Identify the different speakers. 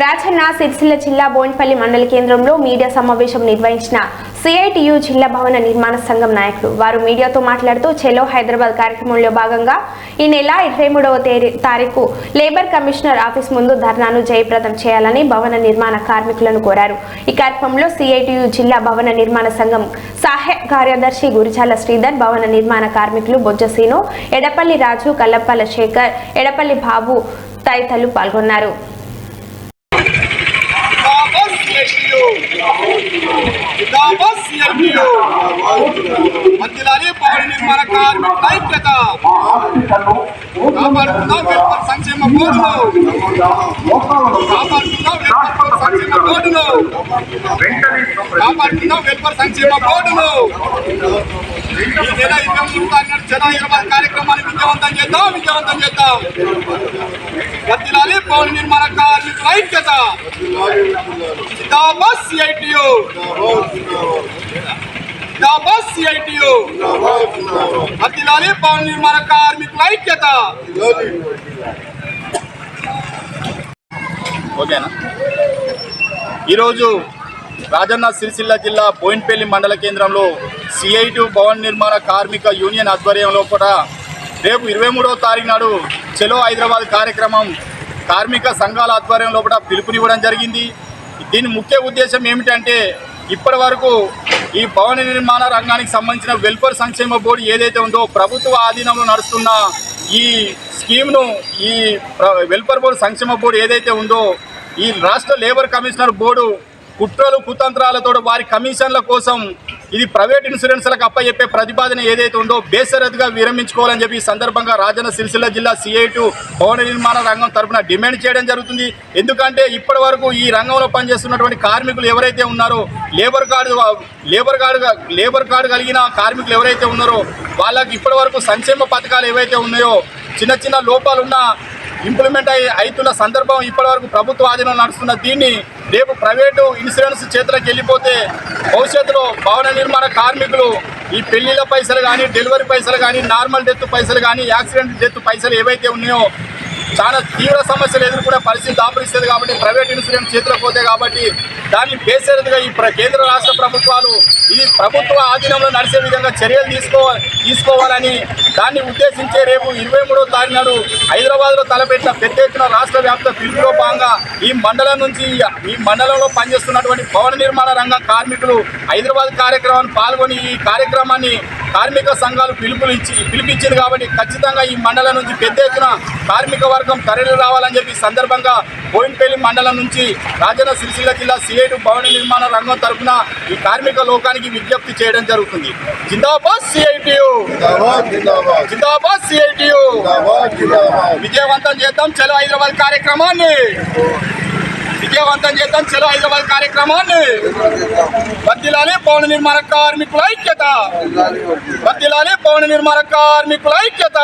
Speaker 1: రాజన్న సిరిసిల్ల జిల్లా బోయిన్పల్లి మండల కేంద్రంలో మీడియా సమావేశం నిర్వహించిన సిఐటియు జిల్లా భవన నిర్మాణ సంఘం నాయకులు. వారు మీడియాతో మాట్లాడుతూ చెలో హైదరాబాద్ కార్యక్రమంలో భాగంగా ఈ నెల ఇరవై మూడవ తారీఖు లేబర్ కమిషనర్ ఆఫీస్ ముందు ధర్నాను జయప్రదం చేయాలని భవన నిర్మాణ కార్మికులను కోరారు. ఈ కార్యక్రమంలో సిఐటియు జిల్లా భవన నిర్మాణ సంఘం సహాయ కార్యదర్శి గురిజాల శ్రీధర్ భవన నిర్మాణ కార్మికులు బొజ్జసీను ఎడపల్లి రాజు కల్లప్పల శేఖర్ ఎడపల్లి బాబు తదితరులు పాల్గొన్నారు.
Speaker 2: Vamos, పౌర నిర్మాణ కార్మికుల ఐక్యత కాపాడుతున్నాం వెల్ఫేర్ సంక్షేమ బోర్డును కాపాడుతున్నాం వెల్ఫేర్ సంక్షేమ బోర్డును కాపాడుతున్నాం వెల్ఫేర్ సంక్షేమ బోర్డును ఈ నెల ఇరవై మూడు తారీఖు జన ఇరవై కార్యక్రమాన్ని విజయవంతం చేద్దాం విజయవంతం చేద్దాం. మధ్యలాలి పౌర నిర్మాణ కార్మికుల ఐక్యత. జిందాబాద్ సిఐటియు జిందాబాద్ సిఐటియు మధ్యలాలి భవన నిర్మాణ కార్మికుల ఐక్యత. ఓకేనా? ఈరోజు రాజన్న సిరిసిల్ల జిల్లా బోయిన్పల్లి మండల కేంద్రంలో సిఐటి భవన్ నిర్మాణ కార్మిక యూనియన్ ఆధ్వర్యంలో కూడా రేపు ఇరవై మూడవ తారీఖు నాడు చెలో హైదరాబాద్ కార్యక్రమం కార్మిక సంఘాల ఆధ్వర్యం లోపల పిలుపునివ్వడం జరిగింది. దీని ముఖ్య ఉద్దేశం ఏమిటంటే ఇప్పటి వరకు ఈ భవన నిర్మాణ రంగానికి సంబంధించిన వెల్ఫేర్ సంక్షేమ బోర్డు ఏదైతే ఉందో ప్రభుత్వ ఆధీనంలో నడుస్తున్న ఈ స్కీమ్ను ఈ వెల్ఫేర్ బోర్డు సంక్షేమ బోర్డు ఏదైతే ఉందో ఈ రాష్ట్ర లేబర్ కమిషనర్ బోర్డు కుట్రలు కుతంత్రాలతో వారి కమిషన్ల కోసం ఇది ప్రైవేట్ ఇన్సూరెన్స్లకు అప్పచెప్పే ప్రతిపాదన ఏదైతే ఉందో బేసరతుగా విరమించుకోవాలని చెప్పి ఈ సందర్భంగా రాజన్న సిరిసిల్ల జిల్లా సిఐటు భవన నిర్మాణ రంగం తరపున డిమాండ్ చేయడం జరుగుతుంది. ఎందుకంటే ఇప్పటి వరకు ఈ రంగంలో పనిచేస్తున్నటువంటి కార్మికులు ఎవరైతే ఉన్నారో labour card labour card labour card కలిగిన కార్మికులు ఎవరైతే ఉన్నారో వాళ్ళకి ఇప్పటి వరకు సంక్షేమ పథకాలు ఏవైతే ఉన్నాయో చిన్న చిన్న లోపాలున్న ఇంప్లిమెంట్ అయ్యి అవుతున్న సందర్భం ఇప్పటివరకు ప్రభుత్వ ఆధీనంలో నడుస్తున్న దీన్ని రేపు ప్రైవేటు ఇన్సూరెన్స్ చేతులకు వెళ్ళిపోతే భవిష్యత్తులో భవన నిర్మాణ కార్మికులు ఈ పెళ్ళిళ్ళ పైసలు కానీ డెలివరీ పైసలు కానీ నార్మల్ డెత్ పైసలు కానీ యాక్సిడెంట్ డెత్ పైసలు ఏవైతే ఉన్నాయో చాలా తీవ్ర సమస్యలు ఎదుర్కొనే పరిస్థితి దాపరిస్తుంది కాబట్టి ప్రైవేట్ ఇన్సూరెన్స్ చేతిలోకి పోతే కాబట్టి దాన్ని బేసరిదిగా ఈ ప్ర- కేంద్ర రాష్ట్ర ప్రభుత్వాలు ఇది ప్రభుత్వ ఆధీనంలో నడిచే విధంగా చర్యలు తీసుకో తీసుకోవాలని దాన్ని ఉద్దేశించే రేపు ఇరవై మూడో తారీఖు నాడు హైదరాబాద్లో తలపెట్టిన పెద్ద ఎత్తున రాష్ట్ర వ్యాప్త పిలుపులో భాగంగా ఈ మండలం నుంచి ఈ మండలంలో పనిచేస్తున్నటువంటి భవన నిర్మాణ రంగ కార్మికులు హైదరాబాద్ కార్యక్రమాన్ని పాల్గొని ఈ కార్యక్రమాన్ని కార్మిక సంఘాలు పిలుపులు ఇచ్చి పిలిపించింది కాబట్టి ఖచ్చితంగా ఈ మండలం నుంచి పెద్ద ఎత్తున కార్మిక వర్గం తరలి రావాలని చెప్పి సందర్భంగా బోయిన్పల్లి మండలం నుంచి రాజన్న సిరిసిల్ల జిల్లా సిఐటి భవన నిర్మాణ రంగం తరఫున ఈ కార్మిక లోకానికి విజ్ఞప్తి చేయడం జరుగుతుంది. జిందాబాద్ సిఐటియు జిందాబాద్ సిఐటియు విజయవంతం చేద్దాం. చలో హైదరాబాద్ కార్యక్రమాన్ని. విజయవంతం చేద్దాం. చలో హైదరాబాద్ కార్యక్రమాన్ని. బద్దిలాలి పౌన నిర్మాణ కార్మికుల ఐక్యత. బద్దిలాలి పౌన నిర్మాణ కార్మికుల ఐక్యత.